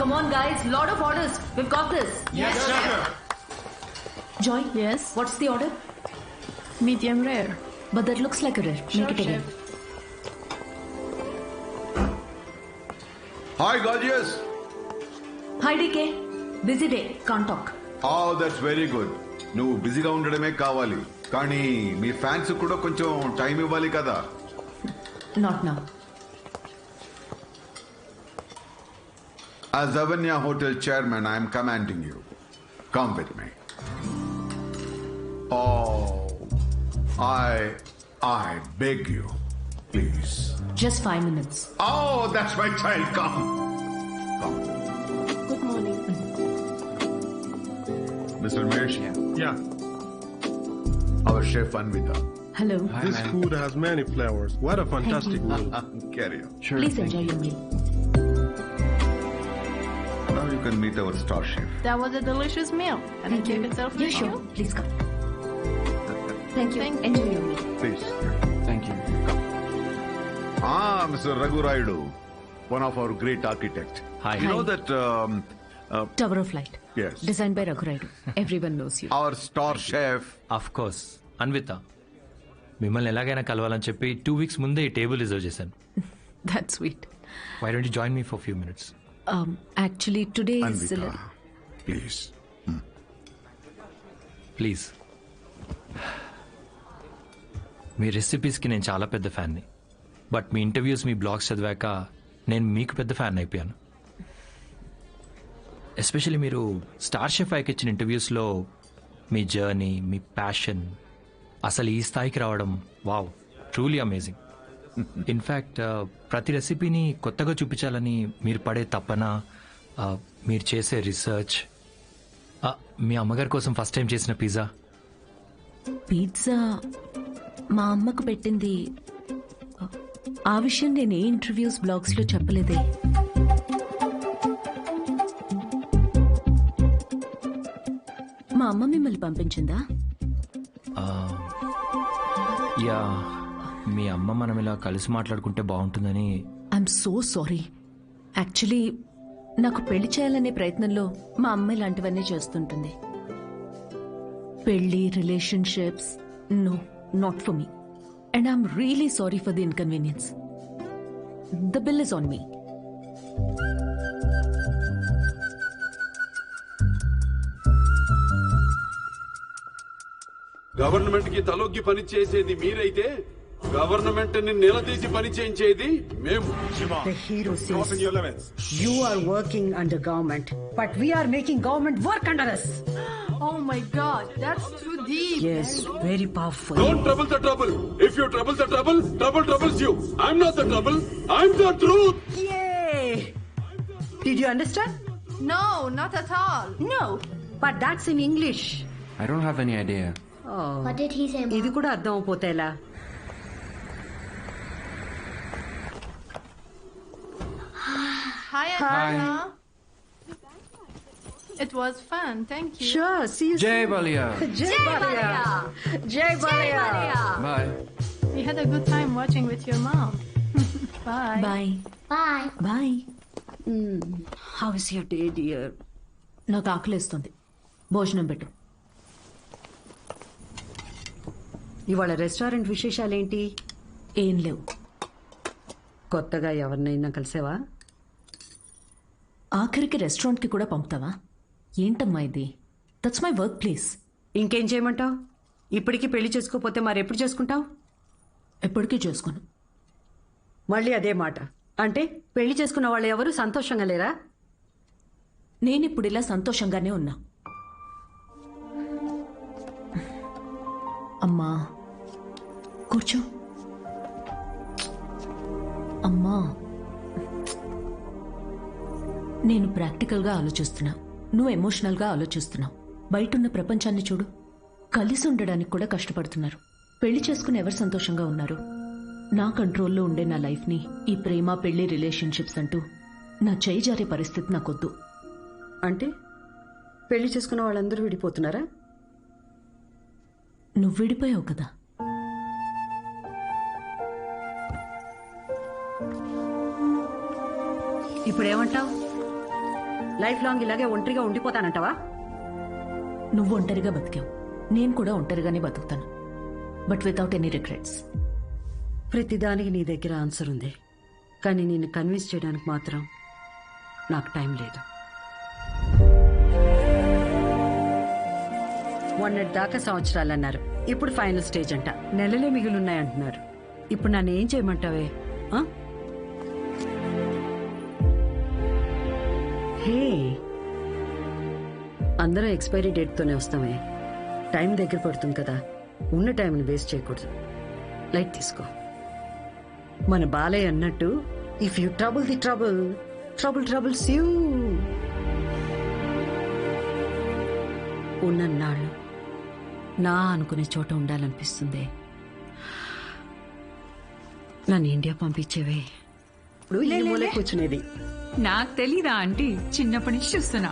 Come on, guys. Lot of orders. We've got this. Yes, chef. Joy, Yes, what's the order? medium rare. But that looks like a rare. Sure, Make it again. chef. Hi gorgeous Hi, DK. Busy day. Can't talk. Ah that's very good నువ్వు బిజీగా ఉండడమే కావాలి కానీ మీ fans కూడా కొంచెం time ఇవ్వాలి కదా Not now. As Avanya Hotel chairman, I am commanding you. Come with me. Oh, I, I beg you, please. Just five minutes. Oh, that's my child. Come. Come. Good morning. Mr. Mesh, Yeah. our chef Anvita. Hello. This food has many flavors. What a fantastic meal. Carry on. Sure. Please enjoy your meal. Can meet our star chef. That was a delicious meal. Can I take a selfie Yeah, with sure. you? Please come. Thank you. Thank you. enjoy your meal. Please. Thank you. Ah, Mr. Raghu Raidu, one of our great architects. Hi. You know Hi. that um, uh, Tower of Light. Yes. Designed by Raghuraidu. Everyone knows you. our star chef of course Anvita మిమ్మల్ని ఎలాగైనా కలవాలని చెప్పి two weeks ముందే ఈ table reserve చేశాను That's sweet. Why don't you join me for few minutes Um, actually, today is. a Anvita, little- please. Please మీ రెసిపీస్కి నేను చాలా పెద్ద ఫ్యాన్ని బట్ మీ ఇంటర్వ్యూస్ మీ బ్లాగ్స్ చదివాక నేను మీకు పెద్ద ఫ్యాన్ అయిపోయాను ఎస్పెషల్లీ మీరు స్టార్ షెఫ్ ఐకి ఇచ్చిన ఇంటర్వ్యూస్లో మీ జర్నీ మీ ప్యాషన్ అసలు ఈ స్థాయికి రావడం వావ్ ట్రూలీ అమేజింగ్ ఇన్ఫ్యాక్ట్ ప్రతి రెసిపీని కొత్తగా చూపించాలని మీరు పడే తపన ఆ, మీరు చేసే రీసెర్చ్ మీ అమ్మగారి కోసం ఫస్ట్ టైం చేసిన పిజ్జా పిజ్జా మా అమ్మకు పెట్టింది. ఆ విషయం నేను ఏ ఇంటర్వ్యూస్ బ్లాగ్స్లో చెప్పలేదే. మా అమ్మ మిమ్మల్ని పంపించిందా? యా. మీ అమ్మ మనం ఇలా కలిసి మాట్లాడుకుంటే బాగుంటుందని. ఐఎమ్ సో సారీ యాక్చువల్లీ నాకు పెళ్ళి చేయాలనే ప్రయత్నంలో మా అమ్మ ఇలాంటివన్నీ చేస్తుంటుంది. పెళ్ళి relationships no not for me and I'm really sorry for the inconvenience the bill is on me గవర్నమెంట్కి తలొగ్గి పని చేసేది మీరైతే గవర్నమెంట్ ని నిలదీసి పని చేయించేది మేము The hero says you are working under government, but we are making government work under us. Oh my god, that's too deep. Yes, very powerful. Don't trouble the trouble if you trouble the trouble trouble troubles you I'm not the trouble I'm the truth Yay! Did you understand? No, not at all. No, but that's in English. I don't have any idea Oh, What did he say? ఇది కూడా అర్థం అయిపోతే Hi, Anna. It was fun. Thank you. Sure, see you Jai soon. Balaya Jai Balaya. Jai Balaya. Bye We had a good time watching with your mom. Bye. Bye Bye. Bye How is your day, dear? నాకు ఆకలిస్తుంది భోజనం పెట్టు ఇవాళ restaurant విశేషాలేంటి ఏం లేవు కొత్తగా ఎవరినైనా కలిసావా ఆఖరికి రెస్టారెంట్కి కూడా పంపుతావా? ఏంటమ్మా ఇది? దట్స్ మై వర్క్ ప్లేస్ ఇంకేం చేయమంటావు? ఇప్పటికీ పెళ్ళి చేసుకోపోతే మరి ఎప్పుడు చేసుకుంటావు? ఎప్పటికీ చేసుకోను. మళ్ళీ అదే మాట. అంటే పెళ్ళి చేసుకున్న వాళ్ళు ఎవరు సంతోషంగా లేరా? నేను ఇప్పుడు ఇలా సంతోషంగానే ఉన్నా. అమ్మా. కూర్చో. అమ్మా. నేను ప్రాక్టికల్గా ఆలోచిస్తున్నా. నువ్వు ఎమోషనల్గా ఆలోచిస్తున్నావు. బయటున్న ప్రపంచాన్ని చూడు. కలిసి ఉండడానికి కూడా కష్టపడుతున్నారు. పెళ్ళి చేసుకుని ఎవరు సంతోషంగా ఉన్నారు? నా కంట్రోల్లో ఉండే నా లైఫ్ని ఈ ప్రేమ పెళ్ళి రిలేషన్షిప్స్ అంటూ నా చేయి జారే పరిస్థితి నాకొద్దు. అంటే పెళ్ళి చేసుకున్న వాళ్ళందరూ విడిపోతున్నారా? నువ్వు విడిపోయావు కదా. ఇప్పుడు ఏమంటావు లైఫ్ లాంగ్ ఇలాగే ఒంటరిగా ఉండిపోతానంటావా? నువ్వు ఒంటరిగా బతికావు. నేను కూడా ఒంటరిగానే బతుకుతాను. బట్ వితౌట్ ఎనీ రిగ్రెట్స్ ప్రతిదానికి నీ దగ్గర ఆన్సర్ ఉంది. కానీ నిన్ను కన్విన్స్ చేయడానికి మాత్రం నాకు టైం లేదు. మొన్నటి దాకా సంవత్సరాలు అన్నారు ఇప్పుడు ఫైనల్ స్టేజ్ అంట. నెలలే మిగిలిన్నాయంటున్నారు ఇప్పుడు నన్ను ఏం చేయమంటావే? హే. అందరం ఎక్స్పైరీ డేట్తోనే వస్తామే. టైం దగ్గర పడుతుంది కదా. ఉన్న టైంని వేస్ట్ చేయకూడదు. లైట్ తీసుకో. మన బాలయ్య అన్నట్టు if you trouble the trouble trouble troubles you ఉన్నన్నాళ్ళు నా అనుకునే చోట ఉండాలనిపిస్తుంది. నన్ను ఇండియా పంపించేవే. ఈ మూలే కూర్చునేది. నాకు తెలీదా ఆంటీ? చిన్నప్పటి నుంచి చూస్తున్నా.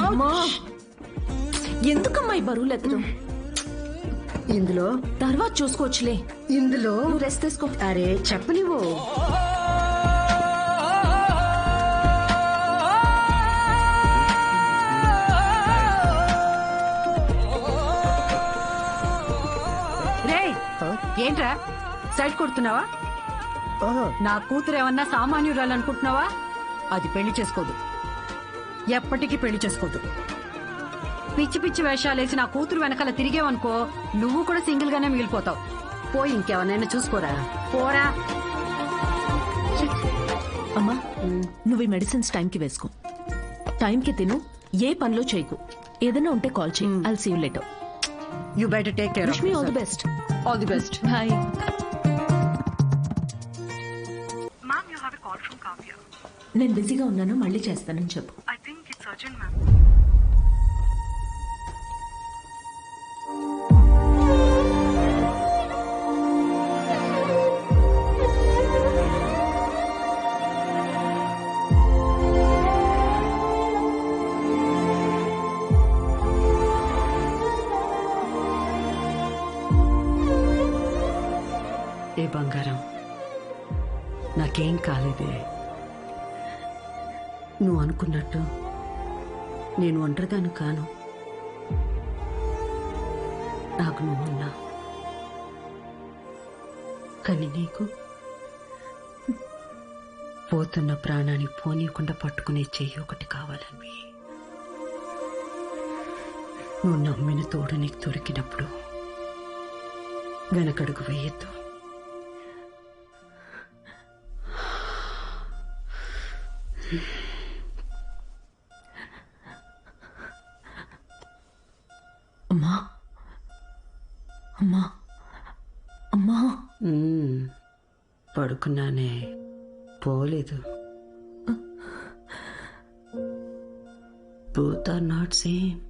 అమ్మా! ఎందుకమ్మా ఈ బరువులు ఎత్తడం ఇందులో తర్వాత చూసుకోవచ్చులే. ఇందులో రెస్ట్ తీసుకో. అరే చెప్పనివ్వు. ఏంట్రా? సైడ్ కొడుతున్నావా? నా కూతురు ఏమన్నా సామాన్యురాలు అనుకుంటున్నావా అది పెళ్ళి చేసుకోదు. ఎప్పటికీ పెళ్ళి చేసుకోదు. పిచ్చి పిచ్చి వేషాలేసి నా కూతురు వెనకాల తిరిగేవనుకో నువ్వు కూడా సింగిల్ గానే మిగిలిపోతావు. పోయి ఇంకెవరినైనా చూసుకోరా? పోరా. అమ్మా నువ్వు ఈ మెడిసిన్స్ టైంకి వేసుకో. టైంకి తిను ఏ పనిలో చేయకు. ఏదైనా ఉంటే కాల్ చేయి. I'll see you later you better take care wish me all the best all the best bye నేను బిజీగా ఉన్నాను మళ్ళీ చేస్తానని చెప్పు. I think it's urgent, ma'am. ఏ బంగారం? నాకేం కాలేదే. నువ్వు అనుకున్నట్టు నేను ఒంటరిదాను కాను. నాకు నువ్వున్నా కానీ నీకు పోతున్న ప్రాణాన్ని పోనీయకుండా పట్టుకునే చెయ్యి ఒకటి కావాలని. నువ్వు నమ్మిన తోడు నీకు దొరికినప్పుడు వెనకడుగు వేయద్దు. అమ్మా అమ్మా. అమ్మా. మ్మ్. పడుకున్నానే. పోలేదు. Both are not same.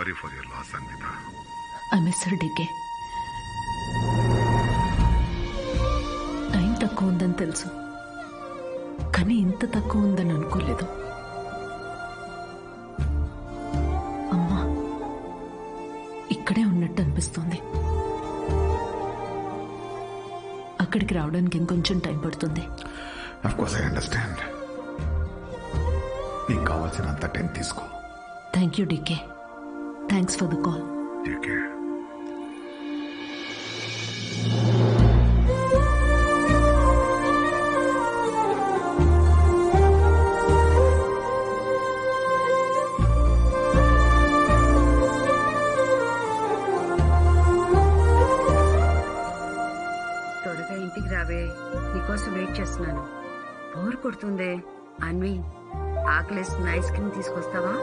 Sorry for your loss, Anvita. I miss her DK time తక్కువ ఉందని తెలుసు. కానీ ఇంత తక్కువ ఉందని అనుకోలేదు. అమ్మా ఇక్కడే ఉన్నట్టు అనిపిస్తుంది. అక్కడికి రావడానికి ఇంకొంచెం టైం పడుతుంది. Course, I understand. నీకు కావాల్సినంత టైం తీసుకో. Thank you DK thanks for the call Take care. త్వరగా ఇంటికి రావే. నీకోసం వెయిట్ చేస్తున్నాను. బోర్ కొడుతుందే. అన్వి ఆకలేస్తున్న ఐస్ క్రీమ్ తీసుకొస్తావా?